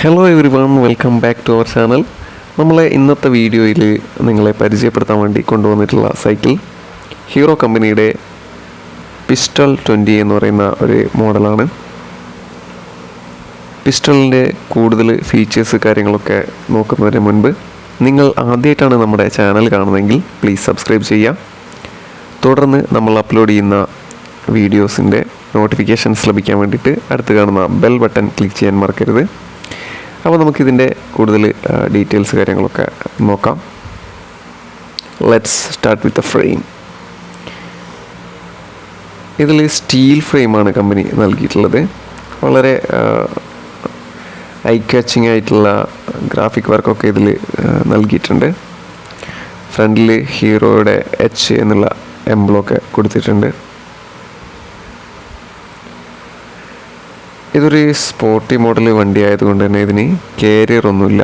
Hello everyone welcome back to our channel നമ്മളെ ഇന്നത്തെ വീഡിയോയിൽ നിങ്ങളെ പരിചയപ്പെടുത്താൻ വേണ്ടി കൊണ്ടുവന്നിട്ടുള്ള സൈക്കിൾ ഹീറോ കമ്പനിയുടെ പിസ്റ്റൾ ട്വന്റി എന്ന് പറയുന്ന ഒരു മോഡലാണ്. പിസ്റ്റളിന്റെ കൂടുതൽ ഫീച്ചേഴ്സ് കാര്യങ്ങളൊക്കെ നോക്കുന്നതിന് മുൻപ് നിങ്ങൾ ആദ്യമായിട്ടാണ് നമ്മുടെ ചാനൽ കാണുന്നതെങ്കിൽ പ്ലീസ് സബ്സ്ക്രൈബ് ചെയ്യുക തുടർന്ന് നമ്മൾ അപ്ലോഡ് ചെയ്യുന്ന വീഡിയോസിന്റെ നോട്ടിഫിക്കേഷൻസ് ലഭിക്കാൻ വേണ്ടിയിട്ട് അടുത്ത് കാണുന്ന ബെൽ ബട്ടൺ ക്ലിക്ക് ചെയ്യാൻ മറക്കരുത്. അപ്പോൾ നമുക്കിതിന്റെ കൂടുതൽ ഡീറ്റെയിൽസ് കാര്യങ്ങളൊക്കെ നോക്കാം. Let's start with a frame ഇതിൽ സ്റ്റീൽ ഫ്രെയിമാണ് കമ്പനി നൽകിയിട്ടുള്ളത്. വളരെ ഐ കാച്ചിങ് ആയിട്ടുള്ള ഗ്രാഫിക് വർക്കൊക്കെ ഇതിൽ നൽകിയിട്ടുണ്ട്. ഫ്രണ്ടിൽ ഹീറോയുടെ എച്ച് എന്നുള്ള എംബ്ലൊക്കെ കൊടുത്തിട്ടുണ്ട്. ഇതൊരു സ്പോർട്ടി മോഡൽ വണ്ടി ആയതുകൊണ്ട് തന്നെ ഇതിന് കാരിയർ ഒന്നുമില്ല.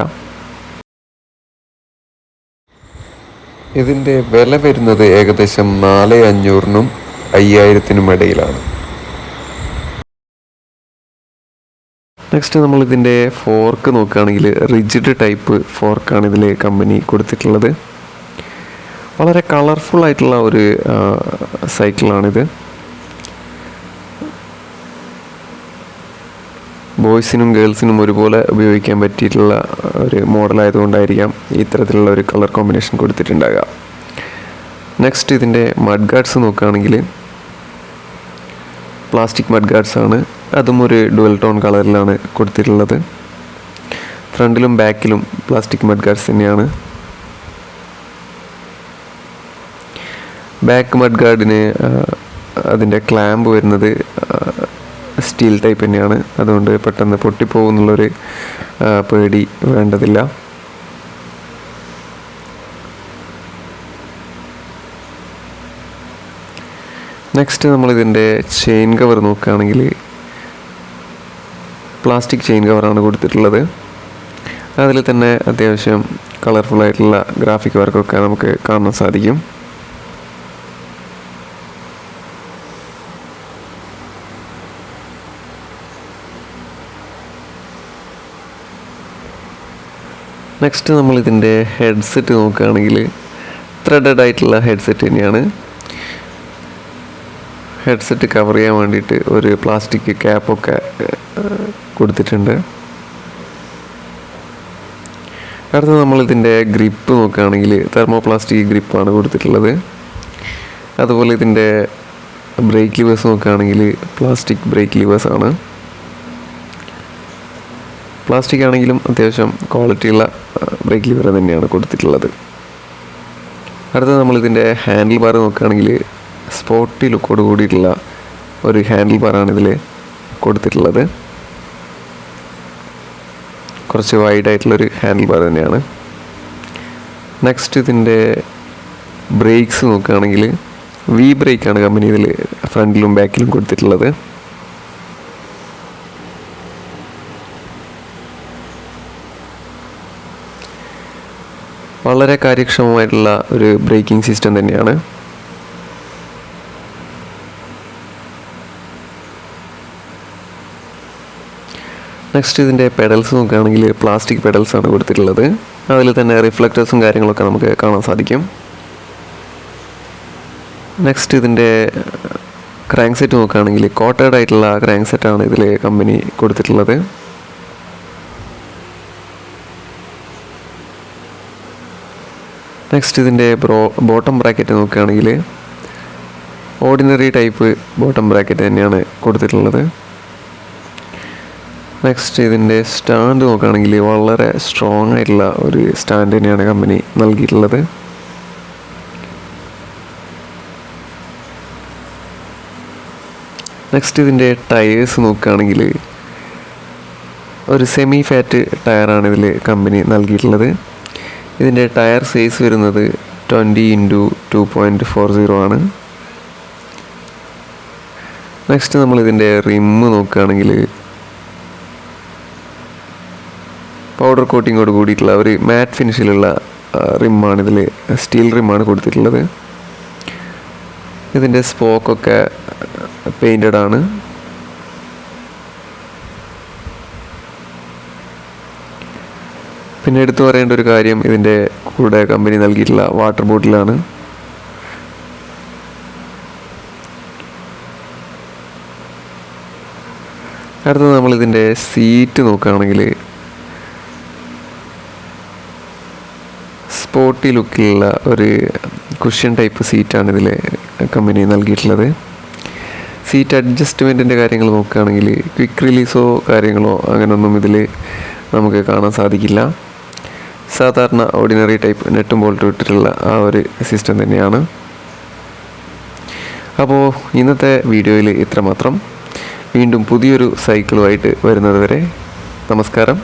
ഇതിന്റെ വില വരുന്നത് ഏകദേശം നാല് അഞ്ഞൂറിനും അയ്യായിരത്തിനും ഇടയിലാണ്. നെക്സ്റ്റ് നമ്മൾ ഇതിന്റെ ഫോർക്ക് നോക്കുകയാണെങ്കിൽ റിജിഡ് ടൈപ്പ് ഫോർക്കാണ് ഇതിൽ കമ്പനി കൊടുത്തിട്ടുള്ളത്. വളരെ കളർഫുൾ ആയിട്ടുള്ള ഒരു സൈക്കിളാണിത് ബോയ്സിനും ഗേൾസിനും ഒരുപോലെ ഉപയോഗിക്കാൻ പറ്റിയിട്ടുള്ള ഒരു മോഡലായതുകൊണ്ടായിരിക്കാം ഇത്തരത്തിലുള്ള ഒരു കളർ കോമ്പിനേഷൻ കൊടുത്തിട്ടുണ്ടാകുക നെക്സ്റ്റ് ഇതിന്റെ മഡ് ഗാർഡ്സ് നോക്കുകയാണെങ്കിൽ പ്ലാസ്റ്റിക് മഡ് ഗാർഡ്സ് ആണ്. അതും ഒരു ഡുവൽ ടോൺ കളറിലാണ് കൊടുത്തിട്ടുള്ളത്. ഫ്രണ്ടിലും ബാക്കിലും പ്ലാസ്റ്റിക് മഡ് ഗാർഡ്സ് തന്നെയാണ്. ബാക്ക് മഡ് ഗാർഡിന് അതിന്റെ ക്ലാമ്പ് വരുന്നത് സ്റ്റീൽ ടൈപ്പ് തന്നെയാണ്. അതുകൊണ്ട് പെട്ടെന്ന് പൊട്ടിപ്പോകുന്നുള്ളൊരു പേടി വേണ്ടതില്ല. നെക്സ്റ്റ് നമ്മളിതിന്റെ ചെയിൻ കവർ നോക്കുകയാണെങ്കിൽ പ്ലാസ്റ്റിക് ചെയിൻ കവറാണ് കൊടുത്തിട്ടുള്ളത്. അതിൽ തന്നെ അത്യാവശ്യം കളർഫുൾ ആയിട്ടുള്ള ഗ്രാഫിക് വർക്കൊക്കെ നമുക്ക് കാണാൻ സാധിക്കും. നെക്സ്റ്റ് നമ്മൾ ഇതിന്റെ ഹെഡ്സെറ്റ് നോക്കുകയാണെങ്കിൽ ത്രെഡഡ് ആയിട്ടുള്ള ഹെഡ്സെറ്റ് തന്നെയാണ്. ഹെഡ്സെറ്റ് കവർ ചെയ്യാൻ വേണ്ടിയിട്ട് ഒരു പ്ലാസ്റ്റിക് ക്യാപ്പൊക്കെ കൊടുത്തിട്ടുണ്ട്. അടുത്ത നമ്മൾ ഇതിന്റെ ഗ്രിപ്പ് നോക്കുകയാണെങ്കിൽ തെർമോ പ്ലാസ്റ്റിക് ഗ്രിപ്പാണ് കൊടുത്തിട്ടുള്ളത്. അതുപോലെ ഇതിന്റെ ബ്രേക്ക് ലിവേഴ്സ് നോക്കുകയാണെങ്കിൽ പ്ലാസ്റ്റിക് ബ്രേക്ക് ലിവേഴ്സാണ് ആണ്. പ്ലാസ്റ്റിക് ആണെങ്കിലും അത്യാവശ്യം ക്വാളിറ്റിയുള്ള ബ്രേക്ക് ലിവർ തന്നെയാണ് കൊടുത്തിട്ടുള്ളത്. അടുത്തത് നമ്മളിതിന്റെ ഹാൻഡിൽ ബാർ നോക്കുകയാണെങ്കിൽ സ്പോട്ടി ലുക്കോട് കൂടിയിട്ടുള്ള ഒരു ഹാൻഡിൽ ബാറാണ് ഇതിൽ കൊടുത്തിട്ടുള്ളത്. കുറച്ച് വൈഡ് ആയിട്ടുള്ളൊരു ഹാൻഡിൽ ബാർ തന്നെയാണ്. നെക്സ്റ്റ് ഇതിന്റെ ബ്രേക്സ് നോക്കുകയാണെങ്കിൽ വി ബ്രേക്കാണ് കമ്പനി ഇതിൽ ഫ്രണ്ടിലും ബാക്കിലും കൊടുത്തിട്ടുള്ളത്. വളരെ കാര്യക്ഷമമായിട്ടുള്ള ഒരു ബ്രേക്കിംഗ് സിസ്റ്റം തന്നെയാണ്. നെക്സ്റ്റ് ഇതിന്റെ പെഡൽസ് നോക്കുകയാണെങ്കിൽ പ്ലാസ്റ്റിക് പെഡൽസ് ആണ് കൊടുത്തിട്ടുള്ളത്. അതിൽ തന്നെ റിഫ്ലക്റ്റേഴ്സും കാര്യങ്ങളൊക്കെ നമുക്ക് കാണാൻ സാധിക്കും. നെക്സ്റ്റ് ഇതിന്റെ ക്രാങ്ക് സെറ്റ് നോക്കുകയാണെങ്കിൽ കോട്ടേഡ് ആയിട്ടുള്ള ക്രാങ്ക് സെറ്റാണ് ഇതിൽ കമ്പനി കൊടുത്തിട്ടുള്ളത്. നെക്സ്റ്റ് ഇതിന്റെ ബ്രോ ബോട്ടം ബ്രാക്കറ്റ് നോക്കുകയാണെങ്കിൽ ഓർഡിനറി ടൈപ്പ് ബോട്ടം ബ്രാക്കറ്റ് തന്നെയാണ് കൊടുത്തിട്ടുള്ളത്. നെക്സ്റ്റ് ഇതിന്റെ സ്റ്റാൻഡ് നോക്കുകയാണെങ്കിൽ വളരെ സ്ട്രോങ് ആയിട്ടുള്ള ഒരു സ്റ്റാൻഡ് തന്നെയാണ് കമ്പനി നൽകിയിട്ടുള്ളത്. നെക്സ്റ്റ് ഇതിന്റെ ടയേഴ്സ് നോക്കുകയാണെങ്കിൽ ഒരു സെമി ഫാറ്റ് ടയറാണ് ഇതിൽ കമ്പനി നൽകിയിട്ടുള്ളത്. ഇതിന്റെ ടയർ സൈസ് വരുന്നത് twenty into two point four zero ആണ്. നെക്സ്റ്റ് നമ്മൾ ഇതിന്റെ റിമ്മ് നോക്കുകയാണെങ്കിൽ പൗഡർ കോട്ടിങ്ങോട് കൂടിയിട്ടുള്ള ഒരു മാറ്റ് ഫിനിഷിലുള്ള റിമ്മാണ് ഇതിൽ സ്റ്റീൽ റിമ്മാണ് കൊടുത്തിട്ടുള്ളത്. ഇതിന്റെ സ്പോക്കൊക്കെ പെയിന്റഡ് ആണ്. പിന്നെ എടുത്തു പറയേണ്ട ഒരു കാര്യം ഇതിന്റെ കൂടെ കമ്പനി നൽകിയിട്ടുള്ള വാട്ടർ ബോട്ടിലാണ് അടുത്തത് നമ്മൾ ഇതിന്റെ സീറ്റ് നോക്കുകയാണെങ്കിൽ സ്പോർട്ടി ലുക്കിലുള്ള ഒരു കുഷ്യൻ ടൈപ്പ് സീറ്റാണ് ഇതിൽ കമ്പനി നൽകിയിട്ടുള്ളത്. സീറ്റ് അഡ്ജസ്റ്റ്മെന്റിന്റെ കാര്യങ്ങൾ നോക്കുകയാണെങ്കിൽ ക്വിക്ക് റിലീസോ കാര്യങ്ങളോ അങ്ങനെയൊന്നും ഇതിൽ നമുക്ക് കാണാൻ സാധിക്കില്ല. സാധാരണ ഓർഡിനറി ടൈപ്പ് നെട്ടും ബോൾട്ടും ഇട്ടിട്ടുള്ള ആ ഒരു സിസ്റ്റം തന്നെയാണ്. അപ്പോൾ ഇന്നത്തെ വീഡിയോയിൽ ഇത്രമാത്രം. വീണ്ടും പുതിയൊരു സൈക്കിളുമായിട്ട് വരുന്നത് വരെ നമസ്കാരം.